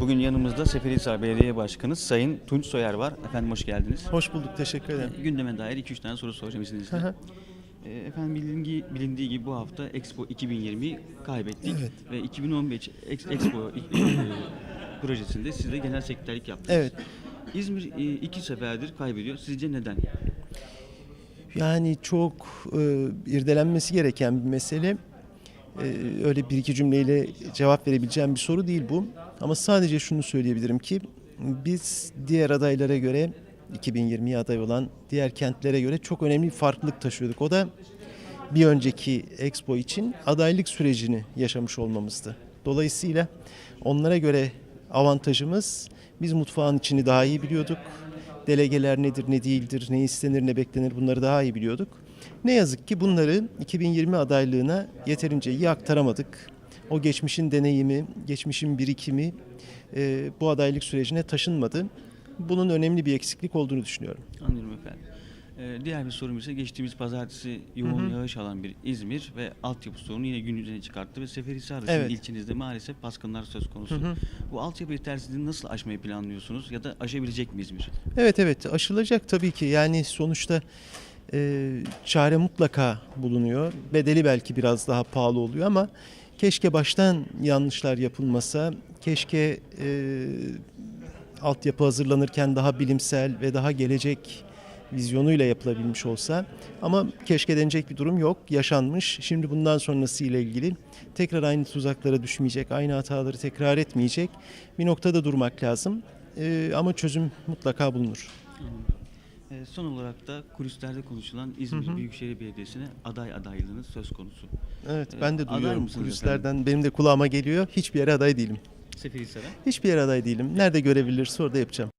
Bugün yanımızda Seferihisar Belediye Başkanı Sayın Tunç Soyer var. Efendim hoş geldiniz. Hoş bulduk, teşekkür ederim. Gündeme dair 2-3 tane soru soracağım izninizle. Hı hı. Ee, Efendim bilindiği, bilindiği gibi bu hafta Expo 2020'yi kaybettik. Evet. Ve 2015 Ex- Expo e, projesinde siz de genel sekreterlik yaptınız. Evet. İzmir e, iki seferdir kaybediyor. Sizce neden? Yani çok e, irdelenmesi gereken bir mesele. E, öyle bir iki cümleyle cevap verebileceğim bir soru değil bu. Ama sadece şunu söyleyebilirim ki biz diğer adaylara göre 2020'ye aday olan diğer kentlere göre çok önemli bir farklılık taşıyorduk. O da bir önceki Expo için adaylık sürecini yaşamış olmamızdı. Dolayısıyla onlara göre avantajımız biz mutfağın içini daha iyi biliyorduk. Delegeler nedir, ne değildir, ne istenir, ne beklenir bunları daha iyi biliyorduk. Ne yazık ki bunları 2020 adaylığına yeterince iyi aktaramadık. O geçmişin deneyimi, geçmişin birikimi e, bu adaylık sürecine taşınmadı. Bunun önemli bir eksiklik olduğunu düşünüyorum. Anlıyorum efendim. Ee, diğer bir sorum ise geçtiğimiz pazartesi yoğun yağış alan bir İzmir ve altyapı sorunu yine gün yüzüne çıkarttı ve Seferihisar. Evet. ilçenizde maalesef baskınlar söz konusu. Hı hı. Bu altyapı yetersizliğini nasıl aşmayı planlıyorsunuz ya da aşabilecek mi İzmir? Evet evet aşılacak tabii ki. Yani sonuçta e, çare mutlaka bulunuyor. Bedeli belki biraz daha pahalı oluyor ama keşke baştan yanlışlar yapılmasa. Keşke e, altyapı hazırlanırken daha bilimsel ve daha gelecek vizyonuyla yapılabilmiş olsa. Ama keşke denecek bir durum yok. Yaşanmış. Şimdi bundan sonrası ile ilgili tekrar aynı tuzaklara düşmeyecek, aynı hataları tekrar etmeyecek bir noktada durmak lazım. E, ama çözüm mutlaka bulunur. Ee, son olarak da kulislerde konuşulan İzmir Büyükşehir Belediyesi'ne aday adaylığınız söz konusu. Evet Ee, ben de duyuyorum kulislerden. Benim de kulağıma geliyor. Hiçbir yere aday değilim. Seferihisar'a. Hiçbir yere aday değilim. Nerede görebilirse orada yapacağım.